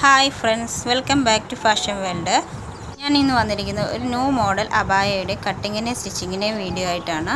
Hi friends welcome back to fashion world ഞാൻ ഇന്ന് വന്നിരിക്കുന്നത് ഒരു ന്യൂ മോഡൽ അബായയുടെ കട്ടിങ്ങിന്റെയും സ്റ്റിച്ചിങ്ങിന്റെയും വീഡിയോ ആയിട്ടാണ്.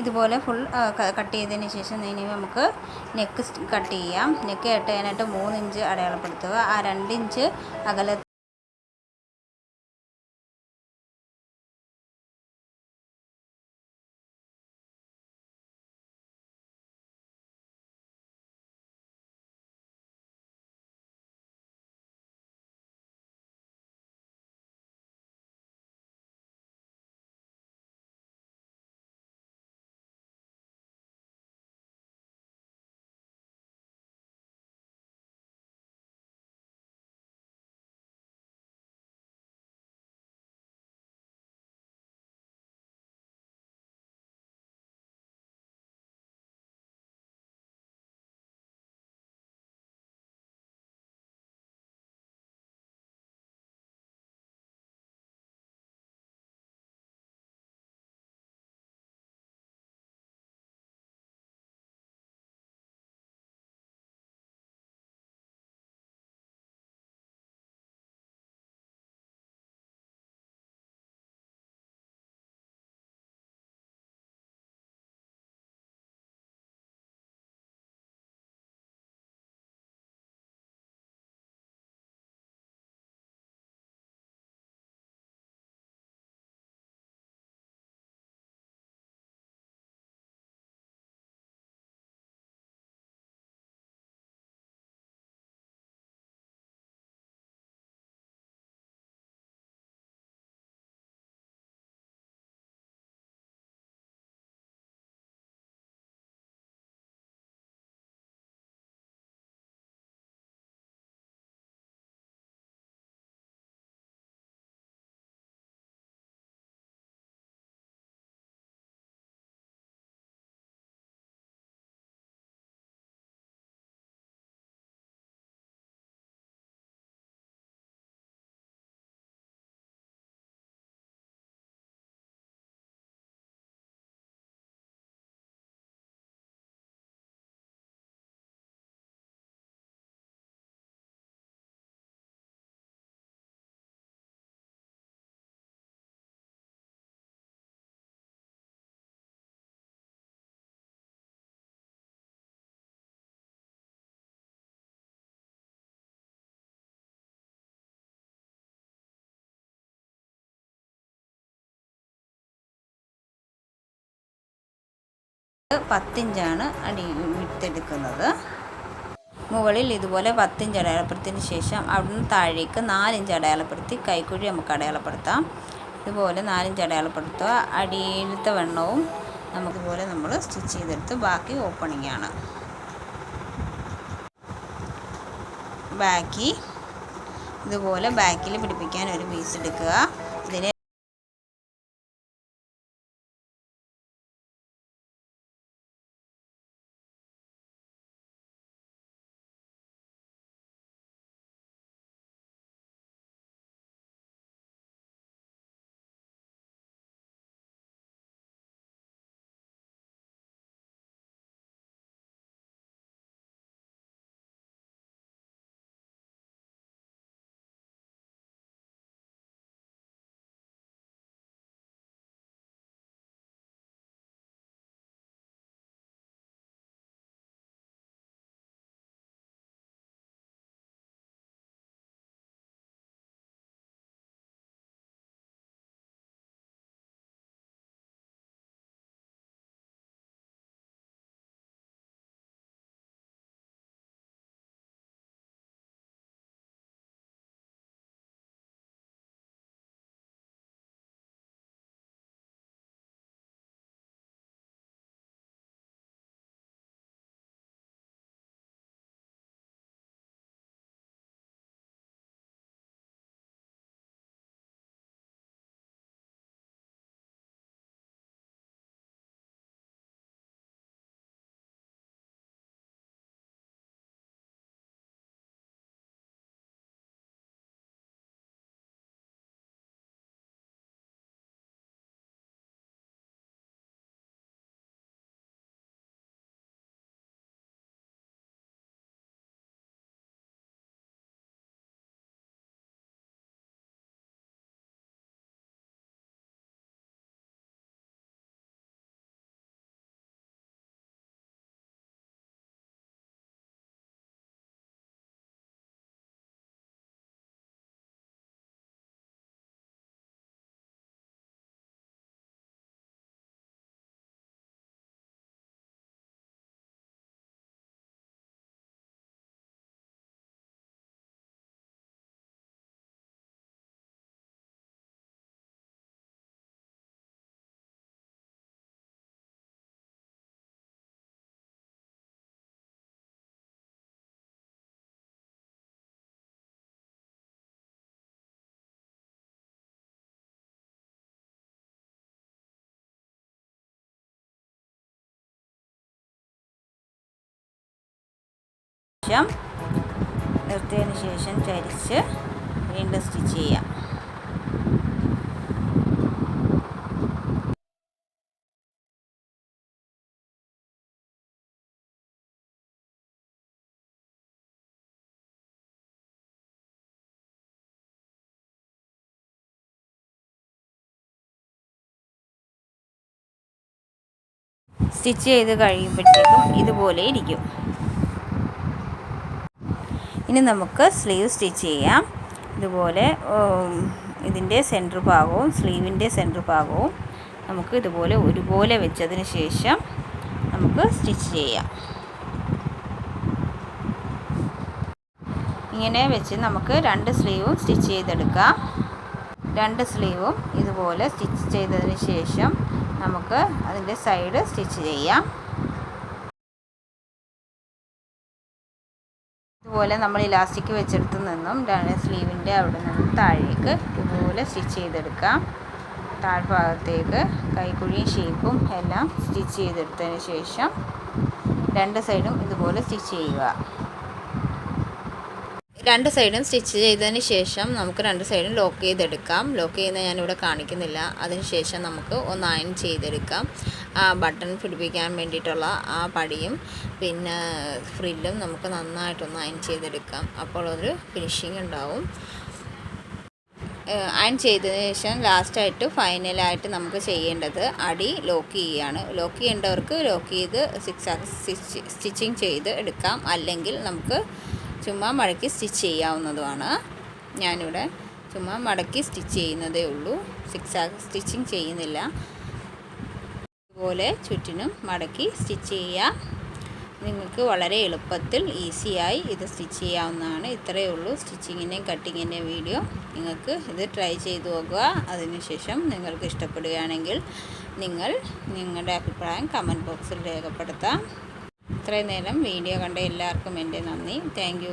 ഇതുപോലെ ഫുൾ കട്ട് ചെയ്തതിന് ശേഷം ഇനി നമുക്ക് നെക്ക് കട്ട് ചെയ്യാം. നെക്ക് കട്ട് ചെയ്യാനായിട്ട് മൂന്ന് ഇഞ്ച് അടയാളപ്പെടുത്തുക. ആ രണ്ട് ഇഞ്ച് അകല പത്തിഞ്ചാണ് അടി വിട്ടെടുക്കുന്നത്. മുകളിൽ ഇതുപോലെ പത്തിഞ്ച് അടയാളപ്പെടുത്തിയതിന് ശേഷം അവിടുന്ന് താഴേക്ക് നാലിഞ്ച് അടയാളപ്പെടുത്തി കൈക്കുഴി നമുക്ക് അടയാളപ്പെടുത്താം. ഇതുപോലെ നാലിഞ്ച് അടയാളപ്പെടുത്തുക. അടിയിലത്തെ വെണ്ണവും നമുക്കിതുപോലെ നമ്മൾ സ്റ്റിച്ച് ചെയ്തെടുത്ത് ബാക്കി ഓപ്പണിംഗ് ആണ് ബാക്കി ഇതുപോലെ ബാക്കിൽ പിടിപ്പിക്കാൻ ഒരു പീസ് എടുക്കുക. ശേഷം നിർത്തിയതിന് ശേഷം ചരിച്ച് വീണ്ടും സ്റ്റിച്ച് ചെയ്യാം. സ്റ്റിച്ച് ചെയ്ത് കഴിയുമ്പോഴത്തേക്കും ഇതുപോലെ ഇരിക്കും. ഇനി നമുക്ക് സ്ലീവ് സ്റ്റിച്ച് ചെയ്യാം. ഇതുപോലെ ഇതിന്റെ സെന്റർ ഭാഗവും സ്ലീവിന്റെ സെന്റർ ഭാഗവും നമുക്ക് ഇതുപോലെ ഒരുപോലെ വെച്ചതിന് ശേഷം നമുക്ക് സ്റ്റിച്ച് ചെയ്യാം. ഇങ്ങനെ വെച്ച് നമുക്ക് രണ്ട് സ്ലീവും സ്റ്റിച്ച് ചെയ്തെടുക്കാം. രണ്ട് സ്ലീവും ഇതുപോലെ സ്റ്റിച്ച് ചെയ്തതിന് ശേഷം നമുക്ക് അതിന്റെ സൈഡ് സ്റ്റിച്ച് ചെയ്യാം. ഇതുപോലെ നമ്മൾ ഇലാസ്റ്റിക് വെച്ചെടുത്ത് നിന്നും സ്ലീവിന്റെ അവിടെ നിന്നും താഴേക്ക് ഇതുപോലെ സ്റ്റിച്ച് ചെയ്തെടുക്കാം താഴ്ഭാഗത്തേക്ക് കൈക്കുഴിയും ഷേപ്പും എല്ലാം സ്റ്റിച്ച് ചെയ്തെടുത്തതിന് ശേഷം രണ്ട് സൈഡും ഇതുപോലെ സ്റ്റിച്ച് ചെയ്യുക. രണ്ട് സൈഡും സ്റ്റിച്ച് ചെയ്തതിന് ശേഷം നമുക്ക് രണ്ട് സൈഡും ലോക്ക് ചെയ്തെടുക്കാം. ലോക്ക് ചെയ്യുന്ന ഞാനിവിടെ കാണിക്കുന്നില്ല. അതിന് ശേഷം നമുക്ക് ഒന്ന് അയൺ ചെയ്തെടുക്കാം. ബട്ടൺ പിടിപ്പിക്കാൻ വേണ്ടിയിട്ടുള്ള ആ പടിയും പിന്നെ ഫ്രില്ലും നമുക്ക് നന്നായിട്ടൊന്ന് അയൺ ചെയ്തെടുക്കാം. അപ്പോൾ ഒരു ഫിനിഷിങ് ഉണ്ടാവും. അയൺ ചെയ്തതിന് ശേഷം ലാസ്റ്റായിട്ട് ഫൈനലായിട്ട് നമുക്ക് ചെയ്യേണ്ടത് അടി ലോക്ക് ചെയ്യുകയാണ്. ലോക്ക് ചെയ്യേണ്ടവർക്ക് ലോക്ക് ചെയ്ത് സിക്സ് സ്റ്റിച്ച് സ്റ്റിച്ചിങ് ചെയ്ത് എടുക്കാം. അല്ലെങ്കിൽ നമുക്ക് ചുമ്മാ മടക്കി സ്റ്റിച്ച് ചെയ്യാവുന്നതുമാണ്. ഞാനിവിടെ ചുമ്മാ മടക്കി സ്റ്റിച്ച് ചെയ്യുന്നതേ ഉള്ളൂ. സിക്സ് സ്റ്റിച്ചിങ് ചെയ്യുന്നില്ല. പോലെ ചുറ്റിനും മടക്കി സ്റ്റിച്ച് ചെയ്യാം നിങ്ങൾക്ക് വളരെ എളുപ്പത്തിൽ ഈസിയായി ഇത് സ്റ്റിച്ച് ചെയ്യാവുന്നതാണ്. ഇത്രയേ ഉള്ളൂ സ്റ്റിച്ചിങ്ങിന്റെയും കട്ടിങ്ങിന്റെയും വീഡിയോ. നിങ്ങൾക്ക് ഇത് ട്രൈ ചെയ്ത് നോക്കുക. അതിനുശേഷം നിങ്ങൾക്ക് ഇഷ്ടപ്പെടുകയാണെങ്കിൽ നിങ്ങൾ നിങ്ങളുടെ അഭിപ്രായം കമന്റ് ബോക്സിൽ രേഖപ്പെടുത്താം. ഇത്രയും നേരം വീഡിയോ കണ്ട എല്ലാവർക്കും എന്റെ നന്ദി. താങ്ക്